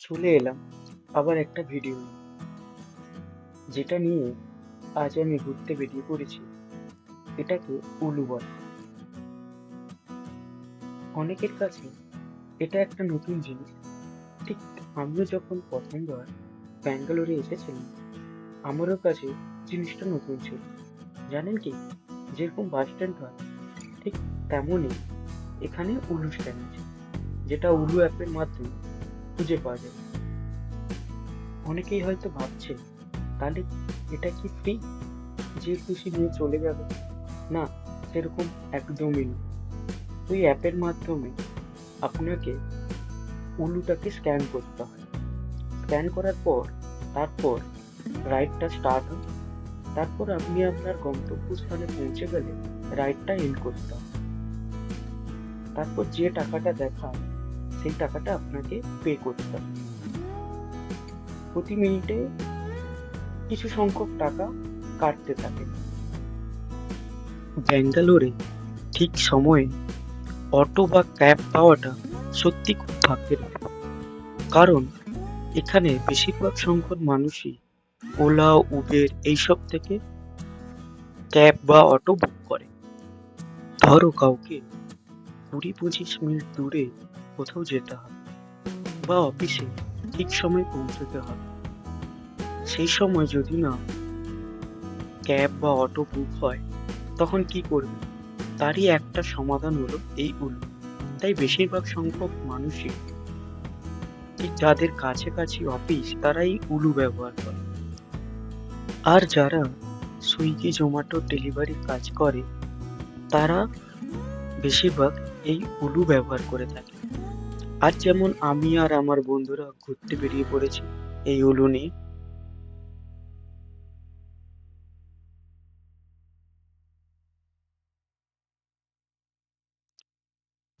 চলে এলাম আবার একটা ভিডিও যেটা নিয়ে আজ আমি ঘুরতে বেরিয়ে পড়েছি, এটাকে উলু বলে। অনেকের কাছে এটা একটা নতুন জিনিস। ঠিক আমিও যখন প্রথমবার ব্যাঙ্গালোরে এসেছিলাম, আমারও কাছে জিনিসটা নতুন ছিল। জানেন কি? যেরকম বাস স্ট্যান্ড হয়, ঠিক তেমনই এখানে উলু স্ট্যান্ড আছে। যেটা উলু অ্যাপের মাধ্যমে খুঁজে পাওয়া যায়। অনেকেই হয়তো ভাবছে, তাহলে এটা কি ফ্রি যে খুশি নিয়ে চলে যাবে। না, সেরকম একদমই না। ওই অ্যাপের মাধ্যমে আপনাকে উলুটাকে স্ক্যান করতে হয়। স্ক্যান করার পর, তারপর রাইডটা স্টার্ট হয়। তারপর আপনি আপনার গন্তব্যস্থানে পৌঁছে গেলে রাইডটা এন্ড করতে হয়। তারপর যে টাকাটা দেখায় সেই টাকাটা আপনাকে পে করতে হবে। প্রতি মিনিটে কিছু সংখ্যক টাকা কাটতে থাকে। ব্যাঙ্গালোরে ঠিক সময়ে অটো বা ক্যাব পাওয়াটা সত্যি খুব ভাগ্যের। কারণ এখানে বেশিরভাগ সংখ্যক মানুষই ওলা, উবের এইসব থেকে ক্যাব বা অটো বুক করে। ধরো কাউকে কুড়ি পঁচিশ মিনিট দূরে কোথাও যেতে হবে বা অফিসে ঠিক সময় পৌঁছতে হবে। সেই সময় যদি না ক্যাব বা অটো বুক হয়, তখন কি করবে? তারই একটা সমাধান হলো এই উলু তাই বেশিরভাগ সংখ্যক মানুষই ঠিক যাদের কাছাকাছি অফিস, তারাই উলু ব্যবহার করে। আর যারা সুইগি, জোম্যাটো ডেলিভারি কাজ করে, তারা বেশিরভাগ এই উলু ব্যবহার করে থাকে। আর যেমন আমি আর আমার বন্ধুরা ঘুরতে বেরিয়ে পড়েছি এই উলু নিয়ে।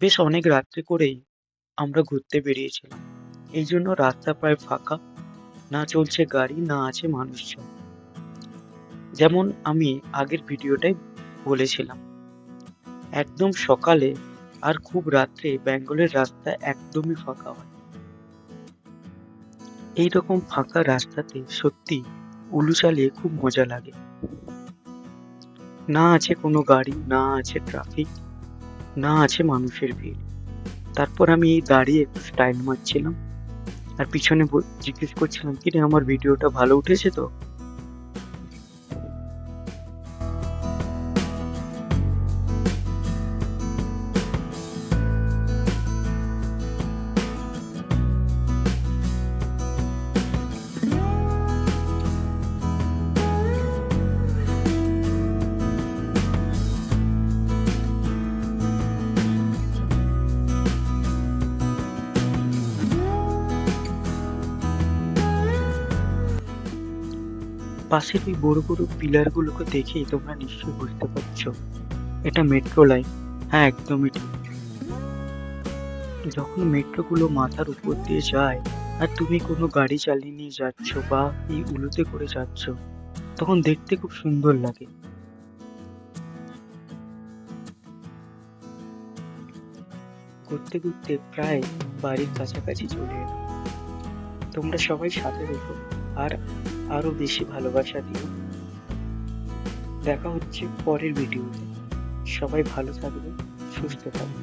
বেশ অনেক রাত্রে করেই আমরা ঘুরতে বেরিয়েছিলাম। এই জন্য রাস্তা প্রায় ফাঁকা, না চলছে গাড়ি, না আছে মানুষজন। যেমন আমি আগের ভিডিওটাই বলেছিলাম, একদম সকালে আর খুব রাত্রে বেঙ্গলের রাস্তা একদমই ফাঁকা হয়। এইরকম ফাঁকা রাস্তাতে সত্যি উলু চালিয়ে খুব মজা লাগে। না আছে কোনো গাড়ি, না আছে ট্রাফিক না আছে মানুষের ভিড়। তারপর আমি এই দাঁড়িয়ে একটু স্টাইল মারছিলাম। আর পিছনে জিজ্ঞেস করছিলাম কি রে আমার ভিডিওটা ভালো উঠেছে তো? পাশের ওই বড় বড় পিলার গুলোকে দেখেই তোমরা নিশ্চয়ই বুঝতে পারছ। এটা মেট্রো লাইন হ্যাঁ একদমই ঠিক। যখন মেট্রো গুলো মাথার উপর দিয়ে যায় আর তুমি কোনো গাড়ি চালিয়ে নিয়ে যাচ্ছ বা এই উলুতে করে যাচ্ছ, তখন দেখতে খুব সুন্দর লাগে। ঘুরতে ঘুরতে প্রায় বাড়ির কাছাকাছি চলে এলাম। তোমরা সবাই সাথে দেখো আর আরও বেশি ভালোবাসা দিও। দেখা হচ্ছে পরের ভিডিওতে সবাই ভালো থাকবে সুস্থ থাকবে।